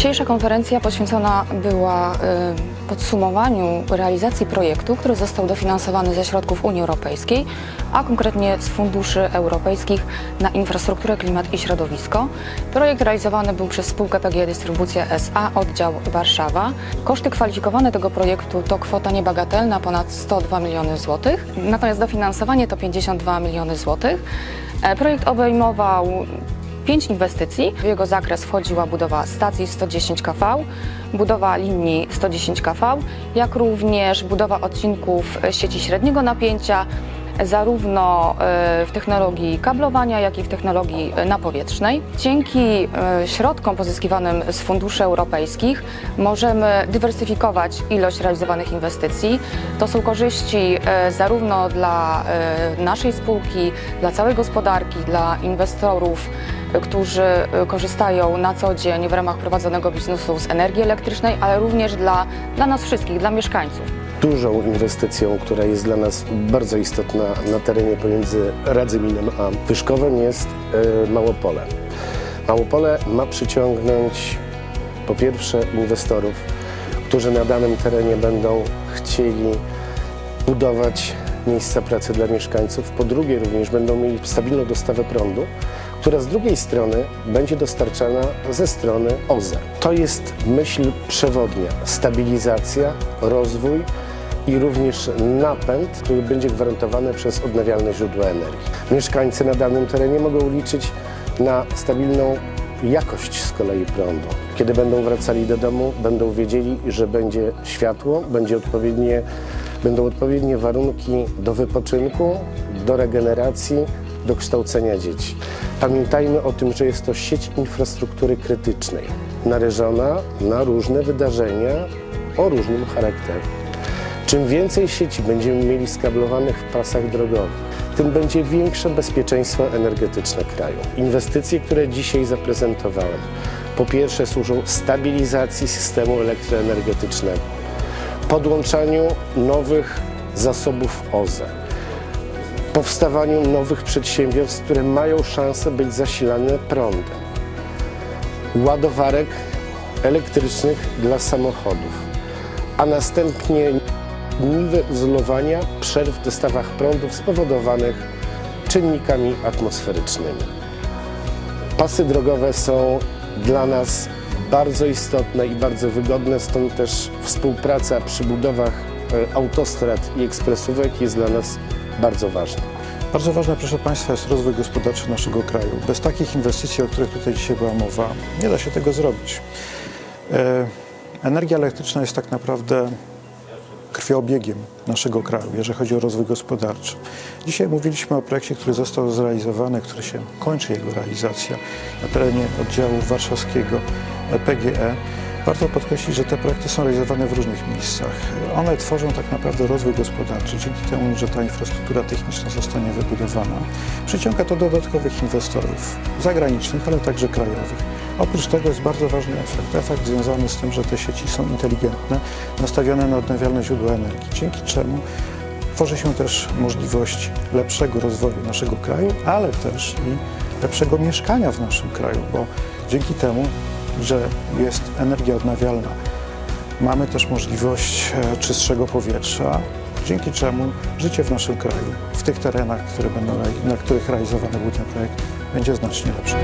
Dzisiejsza konferencja poświęcona była y, podsumowaniu realizacji projektu, który został dofinansowany ze środków Unii Europejskiej, a konkretnie z funduszy europejskich na infrastrukturę, klimat i środowisko. Projekt realizowany był przez spółkę PG Dystrybucja SA, oddział Warszawa. Koszty kwalifikowane tego projektu to kwota niebagatelna, ponad 102 miliony złotych, natomiast dofinansowanie to 52 miliony złotych. E, Projekt obejmował pięć inwestycji. W jego zakres wchodziła budowa stacji 110 kV, budowa linii 110 kV, jak również budowa odcinków sieci średniego napięcia, zarówno e, w technologii kablowania, jak i w technologii e, napowietrznej. Dzięki e, środkom pozyskiwanym z funduszy europejskich możemy dywersyfikować ilość realizowanych inwestycji. To są korzyści zarówno dla naszej spółki, dla całej gospodarki, dla inwestorów, którzy e, korzystają na co dzień w ramach prowadzonego biznesu z energii elektrycznej, ale również dla, dla nas wszystkich, dla mieszkańców. Dużą inwestycją, która jest dla nas bardzo istotna na terenie pomiędzy Radzyminem a Wyszkowem jest e, Małopole. Małopole ma przyciągnąć po pierwsze inwestorów, którzy na danym terenie będą chcieli budować miejsca pracy dla mieszkańców. Po drugie również będą mieli stabilną dostawę prądu, która z drugiej strony będzie dostarczana ze strony OZE. To jest myśl przewodnia, stabilizacja, rozwój i również napęd, który będzie gwarantowany przez odnawialne źródła energii. Mieszkańcy na danym terenie mogą liczyć na stabilną jakość z kolei prądu. Kiedy będą wracali do domu, będą wiedzieli, że będzie światło, będzie odpowiednie, będą odpowiednie warunki do wypoczynku, do regeneracji, do kształcenia dzieci. Pamiętajmy o tym, że jest to sieć infrastruktury krytycznej, narażona na różne wydarzenia o różnym charakterze. Czym więcej sieci będziemy mieli skablowanych w pasach drogowych, tym będzie większe bezpieczeństwo energetyczne kraju. Inwestycje, które dzisiaj zaprezentowałem, po pierwsze służą stabilizacji systemu elektroenergetycznego, podłączaniu nowych zasobów OZE, powstawaniu nowych przedsiębiorstw, które mają szansę być zasilane prądem, ładowarek elektrycznych dla samochodów, a następnie niwelowania przerw w dostawach prądu spowodowanych czynnikami atmosferycznymi. Pasy drogowe są dla nas bardzo istotne i bardzo wygodne, stąd też współpraca przy budowach e, autostrad i ekspresówek jest dla nas bardzo ważna. Bardzo ważne, proszę Państwa, jest rozwój gospodarczy naszego kraju. Bez takich inwestycji, o których tutaj dzisiaj była mowa, nie da się tego zrobić. E, Energia elektryczna jest tak naprawdę krwiobiegiem naszego kraju, jeżeli chodzi o rozwój gospodarczy. Dzisiaj mówiliśmy o projekcie, który został zrealizowany, który się kończy jego realizacja na terenie oddziału warszawskiego PGE. Warto podkreślić, że te projekty są realizowane w różnych miejscach. One tworzą tak naprawdę rozwój gospodarczy. Dzięki temu, że ta infrastruktura techniczna zostanie wybudowana, przyciąga to dodatkowych inwestorów zagranicznych, ale także krajowych. Oprócz tego jest bardzo ważny efekt. Efekt związany z tym, że te sieci są inteligentne, nastawione na odnawialne źródła energii, dzięki czemu tworzy się też możliwość lepszego rozwoju naszego kraju, ale też i lepszego mieszkania w naszym kraju, bo dzięki temu, że jest energia odnawialna, mamy też możliwość e, czystszego powietrza, dzięki czemu życie w naszym kraju, w tych terenach, które będą, na których realizowany był ten projekt, będzie znacznie lepsze.